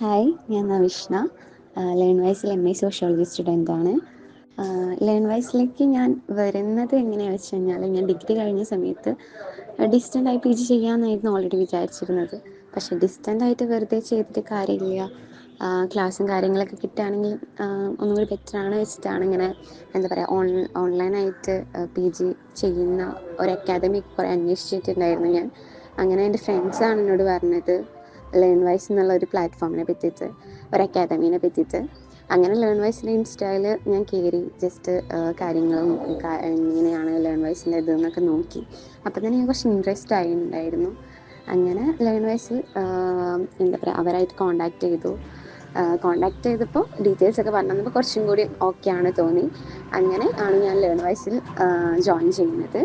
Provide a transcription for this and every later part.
Hi ഞാൻ Navishna learn വൈസിൽ M A sociology student ആണ് ലേൺ വൈസിലേക്ക് ഞാൻ വരുന്നത് എങ്ങനെയാണെന്ന് വെച്ച് കഴിഞ്ഞാൽ ഞാൻ ഡിഗ്രി കഴിഞ്ഞ സമയത്ത് ഡിസ്റ്റന്റ് ആയി പി ജി ചെയ്യാമെന്നായിരുന്നു ഓൾറെഡി വിചാരിച്ചിരുന്നത്. പക്ഷെ ഡിസ്റ്റന്റ് ആയിട്ട് വെറുതെ ചെയ്തിട്ട് കാര്യമില്ല. ക്ലാസ്സും കാര്യങ്ങളൊക്കെ കിട്ടുകയാണെങ്കിൽ ഒന്നും കൂടി ബെറ്റർ ആണ് വെച്ചിട്ടാണ് ഇങ്ങനെ എന്താ പറയുക ഓൺ ഓൺലൈനായിട്ട് പി ജി ചെയ്യുന്ന ഒരു അക്കാദമി കുറേ അന്വേഷിച്ചിട്ടുണ്ടായിരുന്നു ഞാൻ. അങ്ങനെ എന്റെ ഫ്രണ്ട്സാണ് എന്നോട് പറഞ്ഞത്. ലേൺ വൈസ് എന്നുള്ള ഒരു പ്ലാറ്റ്ഫോമിനെ പറ്റിയിട്ട് ഒരു അക്കാദമീനെ പറ്റിയിട്ട്. അങ്ങനെ ലേൺ വൈസിന്റെ ഇൻസ്റ്റയിൽ ഞാൻ കയറി ജസ്റ്റ് കാര്യങ്ങളും എങ്ങനെയാണ് ലേൺ വൈസിന്റെ ഇത് എന്നൊക്കെ നോക്കി. അപ്പം തന്നെ ഞാൻ കുറച്ച് ഇൻട്രസ്റ്റ് ആയിട്ടുണ്ടായിരുന്നു. അങ്ങനെ ലേൺ വൈസിൽ എന്താ പറയുക അവരായിട്ട് കോണ്ടാക്ട് ചെയ്തു. കോണ്ടാക്ട് ചെയ്തപ്പോൾ ഡീറ്റെയിൽസ് ഒക്കെ പറഞ്ഞു തന്നപ്പോൾ കുറച്ചും കൂടി ഓക്കെ ആണ് തോന്നി. അങ്ങനെ ആണ് ഞാൻ ലേൺ വൈസിൽ ജോയിൻ ചെയ്യുന്നത്.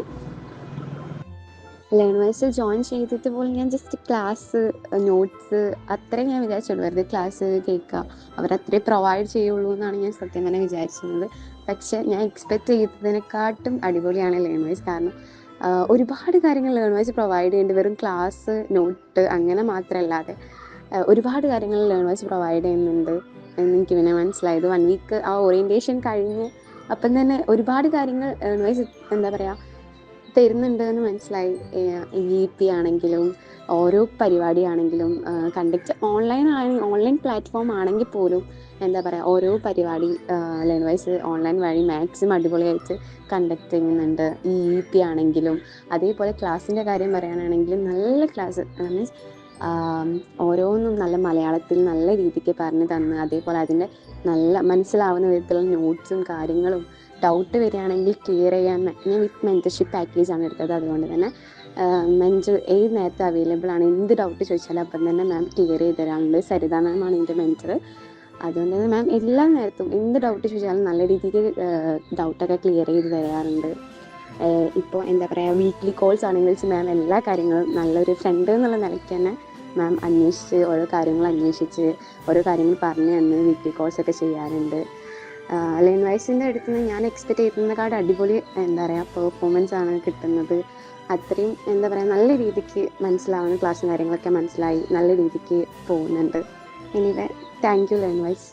ലേൺ വൈസിൽ ജോയിൻ ചെയ്തിട്ട് പോലും ഞാൻ ജസ്റ്റ് ക്ലാസ് നോട്ട്സ് അത്രയും ഞാൻ വിചാരിച്ചുള്ളൂ. വെറുതെ ക്ലാസ് കേൾക്കുക അവരത്രേ പ്രൊവൈഡ് ചെയ്യുള്ളൂ എന്നാണ് ഞാൻ സത്യം തന്നെ വിചാരിച്ചിരുന്നത് പക്ഷെ ഞാൻ എക്സ്പെക്ട് ചെയ്തതിനെക്കാട്ടും അടിപൊളിയാണ് ലേണേഴ്സ് കാരണം ഒരുപാട് കാര്യങ്ങൾ ലേണേഴ്സ് പ്രൊവൈഡ് ചെയ്യുന്നുണ്ട് വെറും ക്ലാസ് നോട്ട് അങ്ങനെ മാത്രമല്ലാതെ ഒരുപാട് കാര്യങ്ങൾ ലേണേഴ്സ് പ്രൊവൈഡ് ചെയ്യുന്നുണ്ട്. എന്ന് എനിക്ക് പിന്നെ മനസ്സിലായത്. വൺ വീക്ക് ആ ഓറിയന്റേഷൻ കഴിഞ്ഞ് അപ്പം തന്നെ ഒരുപാട് കാര്യങ്ങൾ ലേണേഴ്സ് എന്താ പറയുക തരുന്നുണ്ട് എന്ന് മനസ്സിലായി ഇ പി ആണെങ്കിലും ഓരോ പരിപാടിയാണെങ്കിലും കണ്ടക്ട് ഓൺലൈൻ ആണെങ്കിൽ ഓൺലൈൻ പ്ലാറ്റ്ഫോം ആണെങ്കിൽ പോലും എന്താ പറയുക ഓരോ പരിപാടി ലേൺ വൈസ് ഓൺലൈൻ വഴി മാക്സിമം അടിപൊളിയായിട്ട് കണ്ടക്ട് ചെയ്യുന്നുണ്ട്. ഈ ഇ പി ആണെങ്കിലും അതേപോലെ ക്ലാസ്സിന്റെ കാര്യം പറയാനാണെങ്കിലും നല്ല ക്ലാസ് മീൻസ് ഓരോന്നും നല്ല മലയാളത്തിൽ നല്ല രീതിക്ക് പറഞ്ഞു തന്ന് അതേപോലെ അതിന്റെ നല്ല മനസ്സിലാവുന്ന വിധത്തിലുള്ള നോട്ട്സും കാര്യങ്ങളും ഡൗട്ട് വരികയാണെങ്കിൽ ക്ലിയർ ചെയ്യാൻ ഞാൻ വിത്ത് മെന്റർഷിപ്പ് പാക്കേജാണ് എടുത്തത്. അതുകൊണ്ട് തന്നെ മെന്റർ ഏത് നേരത്തെ അവൈലബിൾ ആണ്. എന്ത് ഡൗട്ട് ചോദിച്ചാലും അപ്പം തന്നെ മാം ക്ലിയർ ചെയ്ത് തരാറുണ്ട്. സരിത മാമാണ് എന്റെ മെന്റർ അതുകൊണ്ട് തന്നെ മാം എല്ലാ നേരത്തും എന്ത് ഡൗട്ട് ചോദിച്ചാലും നല്ല രീതിക്ക് ഡൗട്ടൊക്കെ ക്ലിയർ ചെയ്ത് തരാറുണ്ട്. ഇപ്പോൾ എന്താ പറയുക വീക്ക്ലി കോൾസ് ആണെങ്കിൽ മാം എല്ലാ കാര്യങ്ങളും നല്ലൊരു ഫ്രണ്ട് എന്നുള്ള നിലയ്ക്ക് തന്നെ മാം അന്വേഷിച്ച് ഓരോ കാര്യങ്ങൾ അന്വേഷിച്ച് ഓരോ കാര്യങ്ങൾ പറഞ്ഞു തന്ന് വീക്ക്ലി കോഴ്സൊക്കെ ചെയ്യാറുണ്ട്. ലെൻ വൈസിന്റെ അടുത്ത് നിന്ന് ഞാൻ എക്സ്പെക്ട് ചെയ്യുന്നതിനെക്കാട് അടിപൊളി എന്താ പറയുക പെർഫോമൻസ് ആണ് കിട്ടുന്നത്. അത്രയും എന്താ പറയുക നല്ല രീതിക്ക് മനസ്സിലാവുന്ന ക്ലാസ്സും കാര്യങ്ങളൊക്കെ മനസ്സിലായി നല്ല രീതിക്ക് പോകുന്നുണ്ട്. Anyway thank you learn wise